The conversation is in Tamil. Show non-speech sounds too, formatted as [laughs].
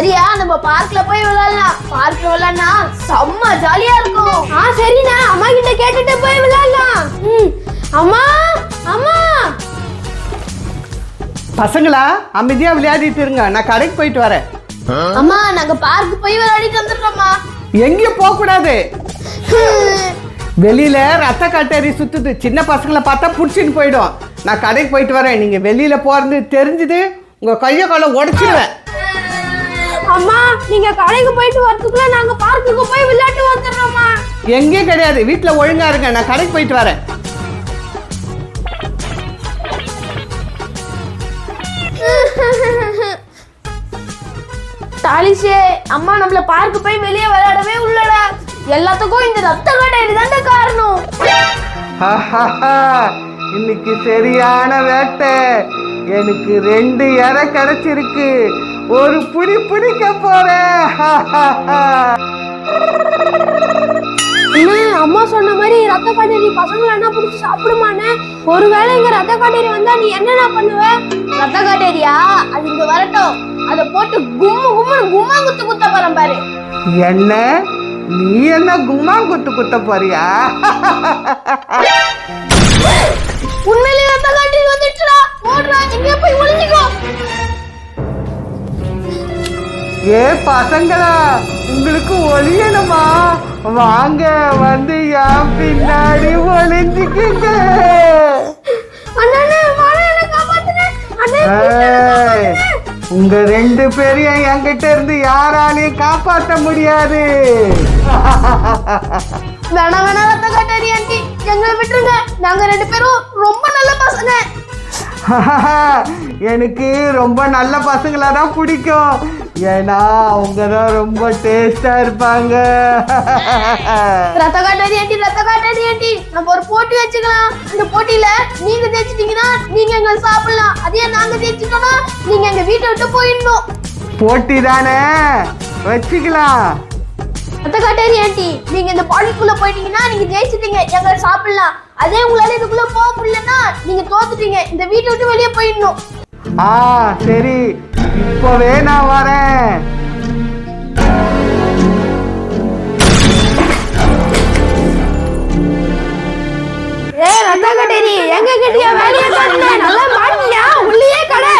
வரியா நம்ம பார்க்ல போய் விளையாடலாம் பார்க்ல விளையாடினா செம்ம ஜாலியா இருக்கும். ஆ சரிண்ணா. அம்மா கிட்ட கேட்டுட்டு போய் விளையாடலாம் ம். அம்மா அம்மா. பசங்களா அமைதியா விளையாடிட்டு இருங்க. நான் கடைக்கு போயிட்டு வரேன். அம்மா நாங்க பார்க் போய் விளையாடிட்டு வந்துடுறோம்மா. எங்கேயும் போக கூடாது [laughs] வெளியில ரத்த கட்டேரி சுத்துது. சின்ன பசங்களை பார்த்தா புடிச்சின்னு போயிடும். நான் கடைக்கு போயிட்டு வரேன். நீங்க வெளியில போறது தெரிஞ்சுது. உங்க கையை காலை உடைச்சிடுவேன் அம்மா நீங்க கடைக்கு போயிட்டு வரதுக்குள்ள நாங்க பார்க்குக்கு போய் விளையாட்டு வந்துடுறோம்மா. எங்கேயும் கிடையாது. வீட்டுல ஒழுங்கா இருங்க. நான் கடைக்கு போயிட்டு வரேன். தாலிஷே அம்மா நம்மள பார்க்க போய் வெளியே விளையாடவே உள்ளடா. எல்லாத்துக்கும் இந்த ரத்த கடையில் தான்டா காரணம் இன்னைக்கு சரியான வேட்டை. எனக்கு ரெண்டு இறை கிடைச்சிருக்கு. ஒரு புடி பிடிக்க போறேன். [laughs] அம்மா சொன்ன மாதிரி ரத்த காட்டேரி பசங்களை என்ன பிடிச்சி சாப்பிடுமானே ஒருவேளை இங்க ரத்த காட்டேரி வந்தா நீ என்னடா பண்ணுவ? ரத்த காட்டேரியா அது இங்க வரட்டும். அத போட்டு கும்மு கும்முன்னு கும்மா குத்து குத்த போறேன் பாரு. என்ன? நீ என்ன கும்மா குத்து குத்த போறியா? [laughs] ஏ பசங்களா உங்களுக்கு ஒளியணுமா? வாங்க வந்து என் பின்னாடி ஒளிஞ்சுக்குங்க. உங்க ரெண்டு பேரையும் என்கிட்ட இருந்து யாராலையும் காப்பாற்ற முடியாது. வேணாம் வேணாம் ரத்த காட்டேரி ஆண்டி. எங்களை விட்டுருங்க. நாங்க ரெண்டு பேரும் ரொம்ப நல்ல பசங்க. [laughs] எனக்கு ரொம்ப நல்ல பசங்களா தான் பிடிக்கும். ஏன்னா அவங்க தான் ரொம்ப டேஸ்டா இருப்பாங்க. ரத்த காட்டேரி ஆண்டி ரத்த காட்டேரி ஆண்டி நம்ம ஒரு போட்டி வச்சுக்கலாம். அந்த போட்டியில நீங்க ஜெயிச்சிட்டீங்கன்னா நீங்க எங்களை சாப்பிடலாம். அதே நாங்க ஜெயிச்சிட்டோம்னா நீங்க எங்க வீட்டை விட்டு போயிடணும். போட்டி தானே வச்சுக்கலாம். ரத்த காட்டேரி ஆண்டி நீங்க இந்த பாலிக்குள்ள போயிட்டீங்கன்னா நீங்க ஜெயிச்சிட்டீங்க. எங்களை சாப்பிடலாம். அதே உங்களால இதுக்குள்ள போக முடியலன்னா நீங்க தோத்துட்டீங்க. இந்த வீட்டை விட்டு வெளியே போயிடணும். ஆ சரி. இப்போவே நான் வரேன். ஏ ரத்த காட்டேரி எங்க கட்டியா? வேலையை காட்டுன நல்லா. மாட்டியா உள்ளே கடை.